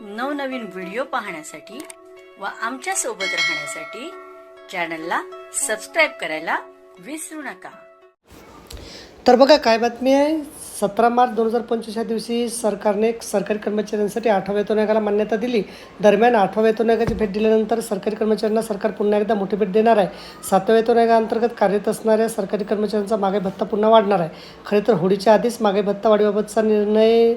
नवनवीन व्हिडिओ पाहण्यासाठी व आमच्यासोबत राहण्यासाठी चॅनलला सबस्क्राईब करायला विसरू नका. तर बघा काय बातमी आहे? सतरा मार्च दोन हजार पंचवीस या दिवशी सरकारने सरकारी कर्मचाऱ्यांसाठी आठव्या वेतन आयोगाला मान्यता दिली. दरम्यान आठव्या वेतन आयोगाची भेट दिल्यानंतर सरकारी कर्मचाऱ्यांना सरकार पुन्हा एकदा मोठी भेट देणार आहे. सातव्या वेतन आयोगाअंतर्गत कार्यरत असणाऱ्या सरकारी कर्मचाऱ्यांचा मागे भत्ता पुन्हा वाढणार आहे. खरे तर होळीच्या आधीच मागे भत्ता वाढीबाबतचा निर्णय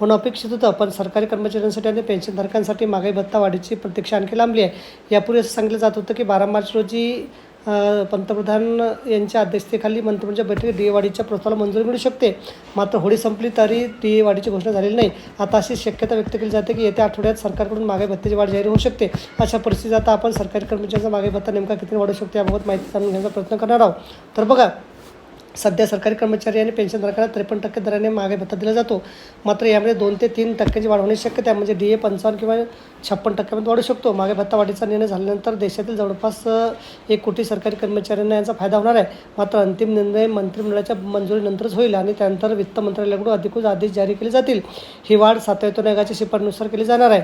होणं अपेक्षित होतं पण सरकारी कर्मचाऱ्यांसाठी आणि पेन्शनधारकांसाठी महागाई भत्ता वाढीची प्रतीक्षा आणखी लांबली आहे. यापूर्वी असं सांगितलं जात होतं की बारा मार्च रोजी पंतप्रधान यांच्या अध्यक्षतेखाली मंत्रिमंडळ बैठकीत डी ए वाढीच्या प्रस्तावाला मंजुरी मिळू शकते. मात्र होळी संपली तरी डी ए वाढीची घोषणा झालेली नाही. आता अशी शक्यता व्यक्त केली जाते की येत्या आठवड्यात सरकारकडून मागे भत्त्याची वाढ जाहीर होऊ शकते. अशा परिस्थितीत आता आपण सरकारी कर्मचाऱ्यांचा मागे भत्ता नेमका किती वाढू शकतो याबाबत माहिती जाणून घेण्याचा प्रयत्न करणार आहोत. तर बघा सध्या सरकारी कर्मचारी आणि पेन्शनधारकांना त्रेपन्न टक्के दराने मागे भत्ता दिला जातो. मात्र यामध्ये दोन ते तीन टक्क्याची वाढ होण्याची शक्यता आहे. म्हणजे डी ए पंचावन्न किंवा छप्पन टक्क्यापर्यंत वाढू शकतो. मागे भत्ता वाढीचा निर्णय झाल्यानंतर देशातील जवळपास एक कोटी सरकारी कर्मचाऱ्यांना यांचा फायदा होणार आहे. मात्र अंतिम निर्णय मंत्रिमंडळाच्या मंजुरीनंतरच होईल आणि त्यानंतर वित्त मंत्रालयाकडून अधिकृत आदेश जारी केले जातील. ही वाढ सातव्या आयोगाच्या शिफारनुसार केली जाणार आहे.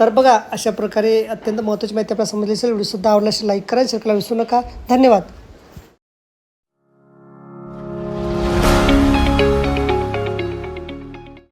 तर बघा अशा प्रकारे अत्यंत महत्त्वाची माहिती आपल्याला समजली असेल व्हिडिओसुद्धा आवडला असेल लाईक करा शेअर करायला विसरू नका. धन्यवाद.